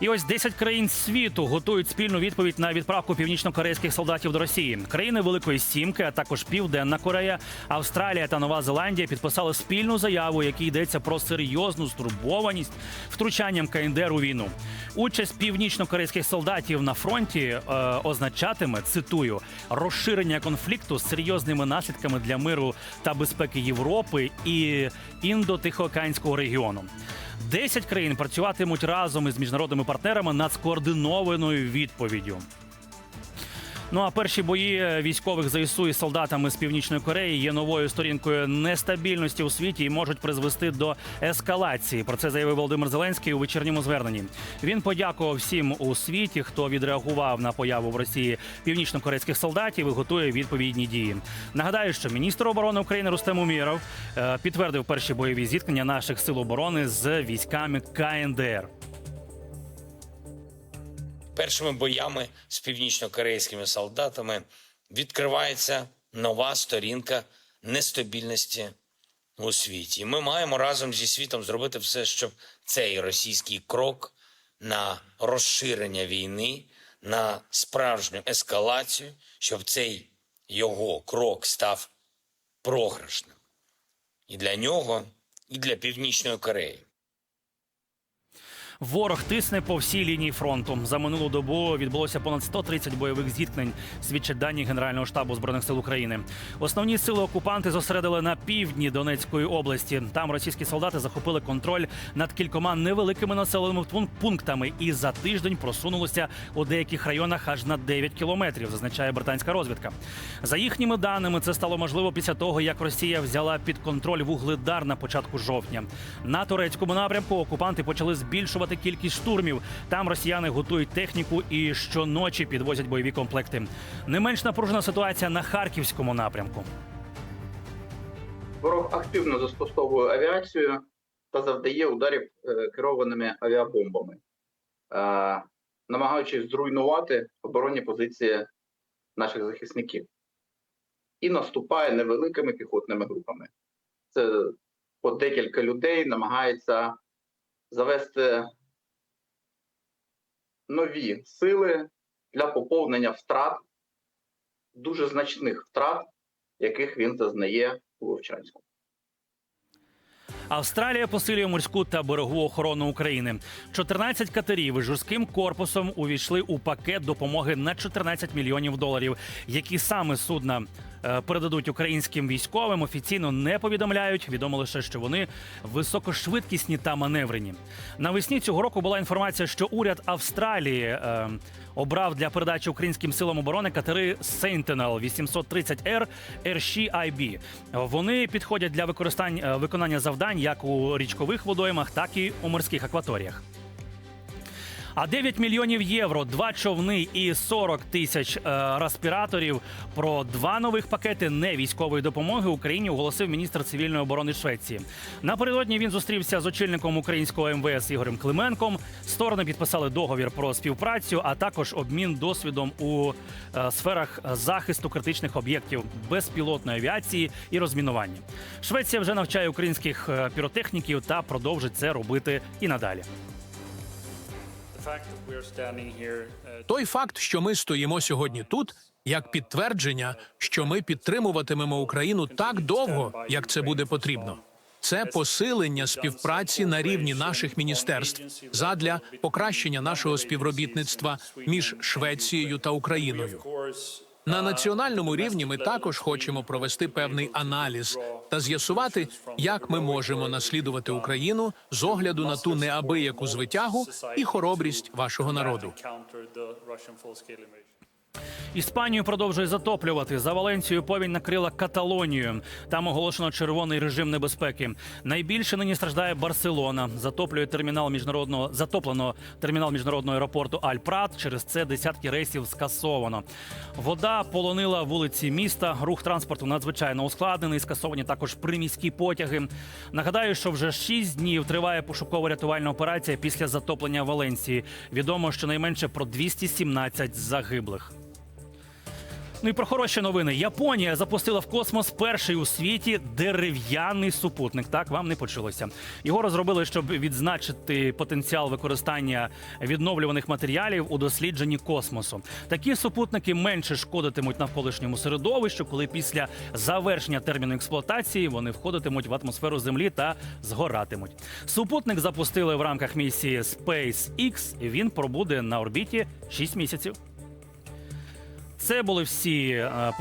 І ось 10 країн світу готують спільну відповідь на відправку північно-корейських солдатів до Росії. Країни Великої Сімки, а також Південна Корея, Австралія та Нова Зеландія підписали спільну заяву, в якій йдеться про серйозну стурбованість втручанням КНДР у війну. Участь північно-корейських солдатів на фронті е, означатиме цитую розширення конфлікту з серйозними наслідками для миру та безпеки Європи і індо-тихоокеанського регіону. Десять країн працюватимуть разом із міжнародними партнерами над скоординованою відповіддю. Ну а перші бої військових ЗСУ із солдатами з північної Кореї є новою сторінкою нестабільності у світі і можуть призвести до ескалації. Про це заявив Володимир Зеленський у вечірньому зверненні. Він подякував всім у світі, хто відреагував на появу в Росії північно-корейських солдатів і готує відповідні дії. Нагадаю, що міністр оборони України Рустем Уміров е, підтвердив перші бойові зіткнення наших сил оборони з військами КНДР. Першими боями з північно-корейськими солдатами відкривається нова сторінка нестабільності у світі. І ми маємо разом зі світом зробити все, щоб цей російський крок на розширення війни, на справжню ескалацію, щоб цей його крок став програшним і для нього, і для Північної Кореї. Ворог тисне по всій лінії фронту. За минулу добу відбулося понад 130 бойових зіткнень. Свідчать дані Генерального штабу збройних сил України. Основні сили окупанти зосередили на півдні Донецької області. Там російські солдати захопили контроль над кількома невеликими населеними пунктами і за тиждень просунулися у деяких районах аж на 9 кілометрів. Зазначає британська розвідка. За їхніми даними, це стало можливо після того, як Росія взяла під контроль вугледар на початку жовтня. На турецькому напрямку окупанти почали збільшувати кількість штурмів. Там росіяни готують техніку і щоночі підвозять бойові комплекти. Не менш напружена ситуація на харківському напрямку. Ворог активно застосовує авіацію та завдає ударів е, керованими авіабомбами, е, намагаючись зруйнувати оборонні позиції наших захисників. І наступає невеликими піхотними групами. Це по декілька людей намагається завести нові сили для поповнення втрат, дуже значних втрат, яких він зазнає у Вовчанську. Австралія посилює морську та берегову охорону України. 14 катерів із жорстким корпусом увійшли у пакет допомоги на 14 мільйонів доларів. Які саме судна передадуть українським військовим, офіційно не повідомляють. Відомо лише, що вони високошвидкісні та маневрені. Навесні цього року була інформація, що уряд Австралії е, обрав для передачі українським силам оборони катери Sentinel 830R RC-IB. Вони підходять для використання виконання завдань як у річкових водоймах, так і у морських акваторіях. А 9 мільйонів євро, два човни і 40 тисяч е, респіраторів про два нових пакети невійськової допомоги Україні оголосив міністр цивільної оборони Швеції. Напередодні він зустрівся з очільником українського МВС Ігорем Клименком. Сторони підписали договір про співпрацю, а також обмін досвідом у е, сферах захисту критичних об'єктів безпілотної авіації і розмінування. Швеція вже навчає українських е, піротехніків та продовжить це робити і надалі. Той факт, що ми стоїмо сьогодні тут, як підтвердження, що ми підтримуватимемо Україну так довго, як це буде потрібно. Це посилення співпраці на рівні наших міністерств задля покращення нашого співробітництва між Швецією та Україною. На національному рівні ми також хочемо провести певний аналіз та з'ясувати, як ми можемо наслідувати Україну з огляду на ту неабияку звитягу і хоробрість вашого народу. Іспанію продовжує затоплювати. За Валенцією повінь накрила Каталонію. Там оголошено червоний режим небезпеки. Найбільше нині страждає Барселона. Затоплює термінал міжнародного затоплено термінал міжнародного аеропорту Аль-Прат. Через це десятки рейсів скасовано. Вода полонила вулиці міста. Рух транспорту надзвичайно ускладнений. Скасовані також приміські потяги. Нагадаю, що вже шість днів триває пошуково-рятувальна операція після затоплення Валенції. Відомо, що найменше про 217 загиблих. Ну і про хороші новини. Японія запустила в космос перший у світі дерев'яний супутник. Так вам не почулося. Його розробили, щоб відзначити потенціал використання відновлюваних матеріалів у дослідженні космосу. Такі супутники менше шкодитимуть навколишньому середовищу, коли після завершення терміну експлуатації вони входитимуть в атмосферу Землі та згоратимуть. Супутник запустили в рамках місії SpaceX. Він пробуде на орбіті 6 місяців. Це були всі е, події.